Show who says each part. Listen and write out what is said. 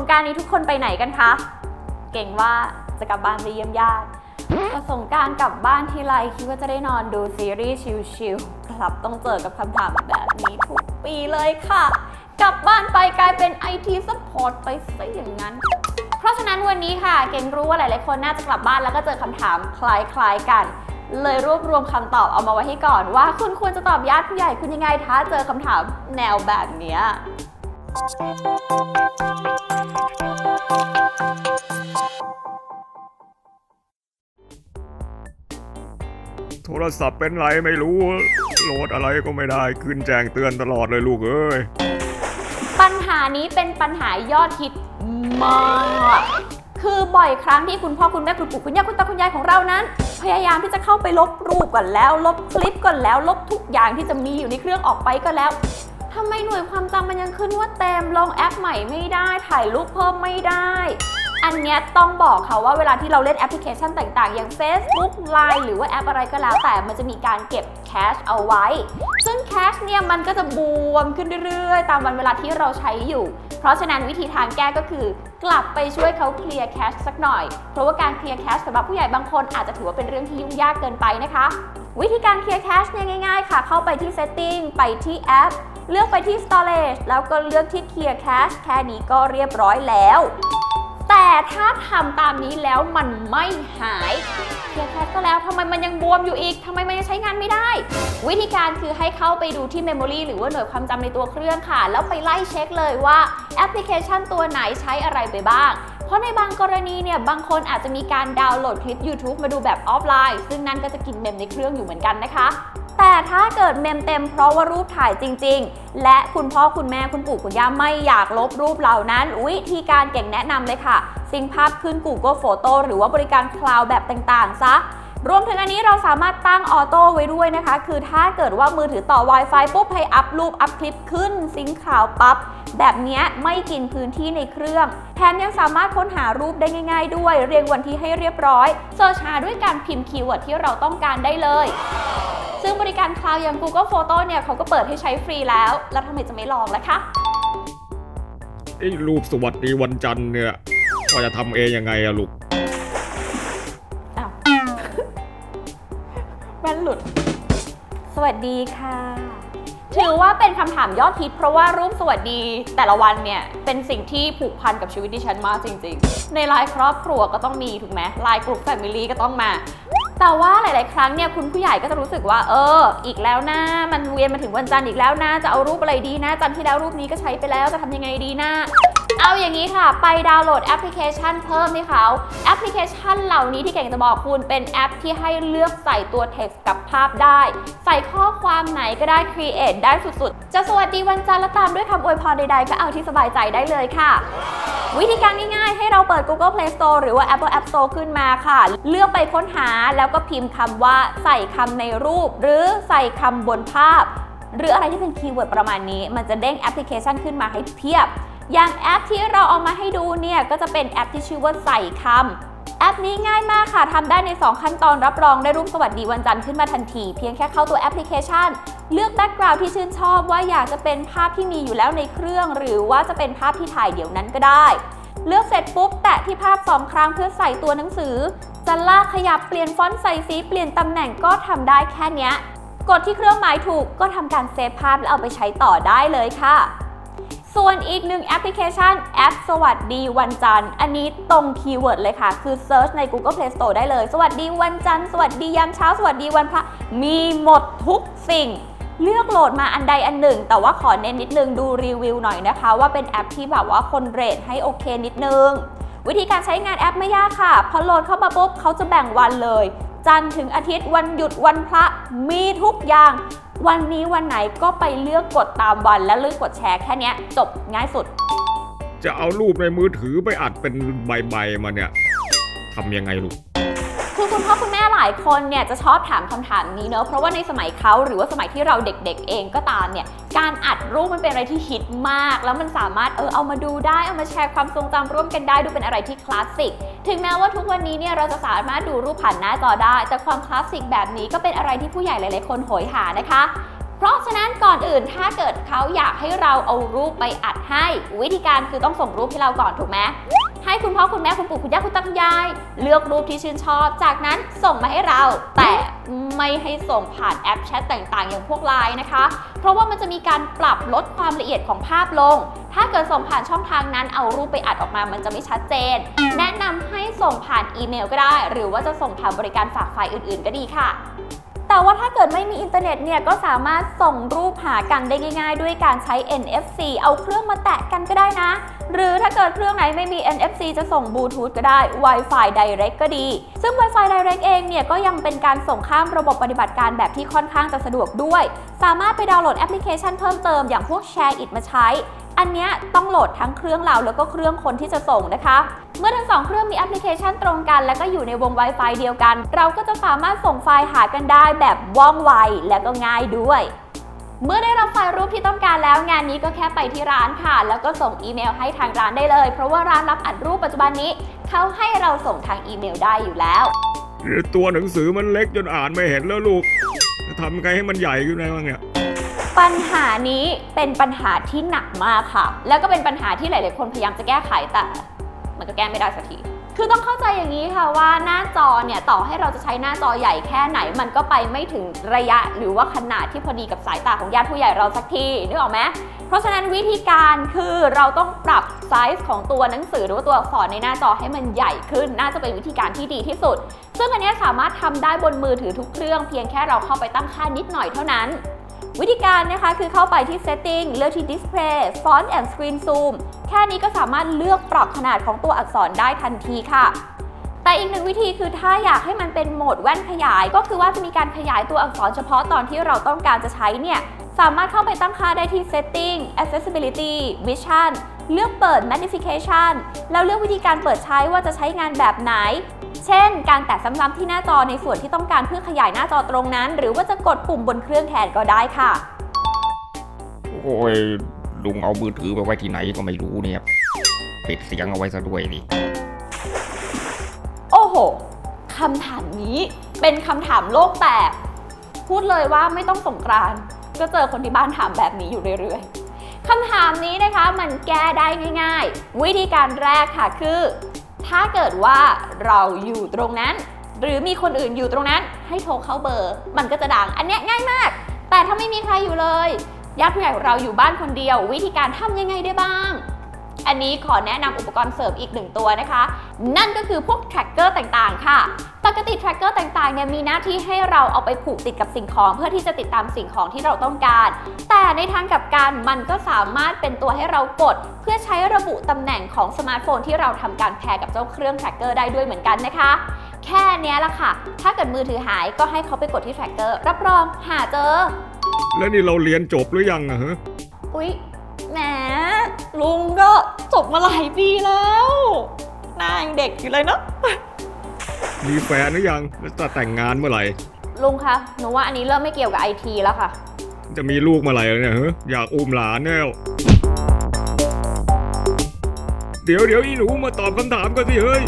Speaker 1: งการนี้ทุกคนไปไหนกันคะ เก่งว่าจะกลับบ้านไปเยี่ยมญาติพอสงการกลับบ้านทีไรคิดว่าจะได้นอนดูซีรีส์ชิลๆกลับต้องเจอกับคำถามแบบนี้ทุกปีเลยค่ะ กลับบ้านไปกลายเป็น IT Support ไปซะอย่างนั้น เพราะฉะนั้นวันนี้ค่ะ เก่งรู้ว่าหลายๆคนน่าจะกลับบ้านแล้วก็เจอคำถามคล้ายๆกัน เลยรวบรวมคำตอบเอามาไว้ให้ก่อนว่า คุณควรจะตอบญาติผู้ใหญ่คุณยังไงถ้าเจอคำถามแนวแบบเนี้ย
Speaker 2: โทรศัพท์เป็นไรไม่รู้ โหลดอะไรก็ไม่ได้ขึ้นแจ้งเตือนตลอดเลยลูกเอ้ย
Speaker 1: ปัญหานี้เป็นปัญหายอดฮิตมาก คือบ่อยครั้งที่คุณพ่อคุณแม่คุณปู่คุณย่าคุณตาคุณยายของเรานั้น พยายามที่จะเข้าไปลบรูปก่อนแล้ว ลบคลิปก่อนแล้ว ลบทุกอย่างที่จะมีอยู่ในเครื่องออกไปก็แล้ว ทำไมหน่วยความจำมันยังขึ้นว่าเต็ม ลงแอปใหม่ไม่ได้ ถ่ายรูปเพิ่มไม่ได้ อันเนี้ยต้องบอกค่ะว่าเวลาที่เราเล่นแอปพลิเคชันต่างๆ อย่าง Facebook Line หรือว่าแอปอะไรก็แล้ว แต่มันจะมีการเก็บแคชเอาไว้ ซึ่งแคชเนี่ยมันก็จะบวมขึ้นเรื่อยๆ ตามวันเวลาที่เราใช้อยู่ เพราะฉะนั้นวิธีทางแก้ก็คือกลับไปช่วยเขาเคลียร์แคชสักหน่อย เพราะว่าการเคลียร์แคชสำหรับผู้ใหญ่บางคนอาจจะถือว่าเป็นเรื่องที่ยุ่งยากเกินไปนะคะ วิธีการเคลียร์แคชเนี่ยง่าย ๆ ค่ะ เข้าไปที่ Setting ไปที่แอป เลือกไปที่ Storage แล้วก็เลือกที่ Clear Cache แค่นี้ก็เรียบร้อยแล้ว แต่ถ้าทำตามนี้แล้วมันไม่หายเคลียร์แคชก็แล้วทำไมมันยังบวมอยู่อีกทำไมมันยังใช้งานไม่ได้ วิธีการคือให้เข้าไปดูที่ Memory หรือว่าหน่วยความจำในตัวเครื่องค่ะ แล้วไปไล่เช็คเลยว่าแอปพลิเคชันตัวไหนใช้อะไรไปบ้างเพราะในบางกรณีเนี่ย บางคนอาจจะมีการดาวน์โหลดคลิป YouTube มาดูแบบออฟไลน์ ซึ่งนั่นก็จะกินเมมในเครื่องอยู่เหมือนกันนะคะ แต่ถ้าเกิดเมมเต็มเพราะว่ารูปถ่ายจริง ๆ และคุณพ่อคุณแม่คุณปู่คุณย่าไม่อยากลบรูปเหล่านั้น วิธีการเก่งแนะนำเลยค่ะซิงภาพขึ้น Google Photo หรือว่าบริการคลาวด์แบบต่างๆ ซะรวมถึงอันนี้เราสามารถตั้งออโต้ไว้ด้วยนะคะ คือถ้าเกิดว่ามือถือต่อ Wi-Fi ปุ๊บให้อัพรูปอัพคลิปขึ้นซิงข่าวปั๊บแบบนี้ไม่กินพื้นที่ในเครื่อง แถมยังสามารถค้นหารูปได้ง่าย ๆ ด้วย เรียงวันที่ให้เรียบร้อยเสิร์ชหาด้วยการพิมพ์คีย์เวิร์ดที่เราต้องการได้เลย ซึ่งบริการคลาวด์อย่าง Google Photo เนี่ยเขาก็เปิดให้ใช้ฟรีแล้ว แล้วทำไมจะไม่ลองล่ะคะ
Speaker 2: ไอ้รูปสวัสดีวันจันทร์เนี่ยว่าจะทำเองยังไงอะลูก
Speaker 1: อ้าว แว่นหลุด สวัสดีค่ะ ถือว่าเป็นคำถามยอดฮิตเพราะว่ารูปสวัสดีแต่ละวันเนี่ย เป็นสิ่งที่ผูกพันกับชีวิตดิฉันมากจริง ๆ ในไลน์ครอบครัวก็ต้องมีถูกไหมไลน์กลุ่มแฟมิลี่ก็ต้องมา แต่ว่าหลาย ๆ ครั้งเนี่ยคุณผู้ใหญ่ก็จะรู้สึกว่า เออ อีกแล้วนะมันเวียนมาถึงวันจันทร์อีกแล้วนะจะเอารูปอะไรดีนะจันทร์ที่แล้วรูปนี้ก็ใช้ไปแล้วจะทำยังไงดีนะ เอาอย่างนี้ค่ะ ไปดาวน์โหลดแอปพลิเคชันเพิ่มให้เขาแอปพลิเคชันเหล่านี้ที่เก่งจะบอกคุณเป็นแอปที่ให้เลือกใส่ตัว text กับภาพได้ ใส่ข้อความไหนก็ได้ create ได้สุดๆ จะสวัสดีวันจันทร์และตามด้วยคำอวยพรใดๆ ก็เอาที่สบายใจได้เลยค่ะ วิธีการง่ายๆ ให้เราเปิด Google Play Store หรือว่า Apple App Store ขึ้นมาค่ะ เลือกไปค้นหาแล้วก็พิมพ์คำว่าใส่คำในรูป หรือใส่คำบนภาพ หรืออะไรที่เป็นคีย์เวิร์ดประมาณนี้ มันจะเด้งแอปพลิเคชันขึ้นมาให้เพียบ อย่างแอปที่เราเอามาให้ดูเนี่ยก็จะเป็นแอปที่ชื่อว่าใส่คำแอปนี้ง่ายมากค่ะ ทำได้ใน 2 ขั้นตอนรับรองได้รูปสวัสดีวันจันทร์ขึ้นมาทันที เพียงแค่เข้าตัวแอปพลิเคชัน เลือกแบ็กกราวด์ที่ชื่นชอบว่าอยากจะเป็นภาพที่มีอยู่แล้วในเครื่อง หรือว่าจะเป็นภาพที่ถ่ายเดี๋ยวนั้นก็ได้ เลือกเสร็จปุ๊บ แตะที่ภาพ 2 ครั้งเพื่อใส่ตัวหนังสือ จะลากขยับเปลี่ยนฟอนต์ใส่สีเปลี่ยนตำแหน่งก็ทำได้แค่นี้กดที่เครื่องหมายถูกก็ทำการเซฟภาพแล้วเอาไปใช้ต่อได้เลยค่ะ ส่วนอีกหนึ่งแอปพลิเคชันแอปสวัสดีวันจันทร์ อันนี้ตรงคีย์เวิร์ดเลยค่ะ คือเซิร์ชใน Google Play Store ได้เลย สวัสดีวันจันทร์ สวัสดียามเช้า สวัสดีวันพระมีหมดทุกสิ่ง เลือกโหลดมาอันใดอันหนึ่ง แต่ว่าขอเน้นนิดนึงดูรีวิวหน่อยนะคะ ว่าเป็นแอปที่แบบว่าคนเรทให้โอเคนิดนึง วิธีการใช้งานแอปไม่ยากค่ะ พอโหลดเข้ามาปุ๊บเขาจะแบ่งวันเลย จันทร์ถึงอาทิตย์วันหยุดวันพระมีทุกอย่าง วันนี้วันไหนก็ไปเลือกกดตามวันและเลือกกดแชร์แค่เนี้ยจบง่ายสุด
Speaker 2: จะเอารูปในมือถือไปอัดเป็นใบๆมาเนี่ยทำยังไงลูก
Speaker 1: คือคุณพ่อคุณแม่หลายคนเนี่ยจะชอบถามคำถามนี้เนอะเพราะว่าในสมัยเขาหรือว่าสมัยที่เราเด็กๆ เองก็ตามเนี่ยการอัดรูปมันเป็นอะไรที่ฮิตมาก แล้วมันสามารถเออเอามาดูได้เอามาแชร์ความทรงจำร่วมกันได้ดูเป็นอะไรที่คลาสสิกถึงแม้ว่าทุกวันนี้เนี่ยเราจะสามารถดูรูปผ่านหน้าจอได้ แต่ความคลาสสิกแบบนี้ก็เป็นอะไรที่ผู้ใหญ่หลายๆ คนโหยหานะคะเพราะฉะนั้นก่อนอื่นถ้าเกิดเขาอยากให้เราเอารูปไปอัดให้ วิธีการคือต้องส่งรูปให้เราก่อนถูกไหม ให้คุณพ่อคุณแม่คุณปู่คุณย่าคุณตาคุณยาย เลือกรูปที่ชื่นชอบ จากนั้นส่งมาให้เรา แต่ไม่ให้ส่งผ่านแอปแชทต่างๆ อย่างพวกไลน์นะคะ เพราะว่ามันจะมีการปรับลดความละเอียดของภาพลง ถ้าเกิดส่งผ่านช่องทางนั้นเอารูปไปอัดออกมามันจะไม่ชัดเจน แนะนำให้ส่งผ่านอีเมลก็ได้ หรือว่าจะส่งผ่านบริการฝากไฟล์อื่น ๆ ก็ดีค่ะ แต่ว่าถ้าเกิดไม่มีอินเทอร์เน็ตเนี่ยก็สามารถส่งรูปหากันได้ง่าย ๆ ด้วยการใช้ NFC เอาเครื่องมาแตะกันก็ได้นะ หรือถ้าเกิดเครื่องไหนไม่มี NFC จะส่งบลูทูธก็ได้ Wi-Fi Direct ก็ดี ซึ่ง Wi-Fi Direct เองเนี่ยก็ยังเป็นการส่งข้ามระบบปฏิบัติการแบบที่ค่อนข้างจะสะดวกด้วย สามารถไปดาวน์โหลดแอปพลิเคชันเพิ่มเติมอย่างพวก Share It มาใช้ อันเนี้ยต้องโหลดทั้งเครื่องเราแล้วก็เครื่องคนที่จะส่งนะคะ เมื่อทั้งสองเครื่องมีแอปพลิเคชันตรงกัน และก็อยู่ในวง Wi-Fi เดียวกัน เราก็จะสามารถส่งไฟล์หากันได้แบบว่องไวและก็ง่ายด้วยเมื่อได้รับไฟล์รูปที่ต้องการแล้วงานนี้ก็แค่ไปที่ร้านค่ะ แล้วก็ส่งอีเมลให้ทางร้านได้เลย เพราะว่าร้านรับอัดรูปปัจจุบันนี้เขาให้เราส่งทางอีเมลได้อยู่แล้ว
Speaker 2: ตัวหนังสือมันเล็กจนอ่านไม่เห็นแล้วลูกทำไงให้มันใหญ่ขึ้นได้บ้างเนี่ย
Speaker 1: ปัญหานี้เป็นปัญหาที่หนักมากค่ะ แล้วก็เป็นปัญหาที่หลาย ๆ คนพยายามจะแก้ไขแต่มันก็แก้ไม่ได้สักที คือต้องเข้าใจอย่างนี้ค่ะว่าหน้าจอเนี่ยต่อให้เราจะใช้หน้าจอใหญ่แค่ไหน มันก็ไปไม่ถึงระยะหรือว่าขนาดที่พอดีกับสายตาของญาติผู้ใหญ่เราสักทีนึกออกไหมเพราะฉะนั้นวิธีการคือเราต้องปรับไซส์ของตัวหนังสือหรือว่าตัวอักษรในหน้าจอให้มันใหญ่ขึ้น น่าจะเป็นวิธีการที่ดีที่สุด ซึ่งอันนี้สามารถทำได้บนมือถือทุกเครื่องเพียงแค่เราเข้าไปตั้งค่านิดหน่อยเท่านั้น วิธีการนะคะคือเข้าไปที่ setting เลือกที่ display font and screen zoom แค่นี้ก็สามารถเลือกปรับขนาดของตัวอักษรได้ทันทีค่ะแต่อีกหนึ่งวิธีคือถ้าอยากให้มันเป็นโหมดแว่นขยาย ก็คือว่าจะมีการขยายตัวอักษรเฉพาะตอนที่เราต้องการจะใช้เนี่ย สามารถเข้าไปตั้งค่าได้ที่ setting accessibility vision เลือกเปิด magnification แล้วเลือกวิธีการเปิดใช้ว่าจะใช้งานแบบไหน เช่น การแตะซ้ำๆที่หน้าจอในส่วนที่ต้องการเพื่อขยายหน้าจอตรงนั้น หรือว่าจะกดปุ่มบนเครื่องแทนก็ได้ค่ะ
Speaker 3: โอ้ยลุงเอามือถือไปไว้ที่ไหนก็ไม่รู้เนี่ยปิดเสียงเอาไว้ซะด้วยนี่
Speaker 1: โอ้โหคำถามนี้เป็นคำถามโลกแตกพูดเลยว่าไม่ต้องสงกรานต์ก็เจอคนที่บ้านถามแบบนี้อยู่เรื่อยๆคำถามนี้นะคะมันแก้ได้ง่าย ๆ วิธีการแรกค่ะคือ ถ้าเกิดว่าเราอยู่ตรงนั้น หรือมีคนอื่นอยู่ตรงนั้น ให้โทรเข้าเบอร์ มันก็จะดัง อันเนี้ยง่ายมาก แต่ถ้าไม่มีใครอยู่เลยญาติผู้ใหญ่ของเราอยู่บ้านคนเดียว วิธีการทำยังไงได้บ้าง อันนี้ขอแนะนำอุปกรณ์เสริมอีกหนึ่งตัวนะคะ นั่นก็คือพวกแทร็กเกอร์ต่างๆ ค่ะ tracker ต่างๆเนี่ยมีหน้าที่ให้เราเอาไปผูกติดกับสิ่งของ เพื่อที่จะติดตามสิ่งของที่เราต้องการ แต่ในทางกลับกันมันก็สามารถเป็นตัวให้เรากด เพื่อใช้ระบุตำแหน่งของสมาร์ทโฟนที่เราทำการแพร์กับเจ้าเครื่อง tracker ได้ด้วยเหมือนกันนะคะ แค่เนี้ยละค่ะ ถ้าเกิดมือถือหายก็ให้เขาไปกดที่ tracker รับรองหาเจอ
Speaker 2: แล้วนี่เราเรียนจบหรือยังอะฮะ
Speaker 1: อุ๊ยแหมลุงก็จบมาหลายปีแล้วหน้ายังเด็กอยู่เลยเนาะ
Speaker 2: มีแฟนหรือยังแล้วจะแต่งงานเมื่อไหร่
Speaker 1: ลุงคะหนูว่าอันนี้เริ่มไม่เกี่ยวกับไอทีแล้วค่ะ
Speaker 2: จะมีลูกเมื่อไหร่แล้วเนี่ยฮะอยากอุ้มหลานแล้วเดี๋ยวเดี๋ยวอีหนูมาตอบคำถามกันสิเฮ้ย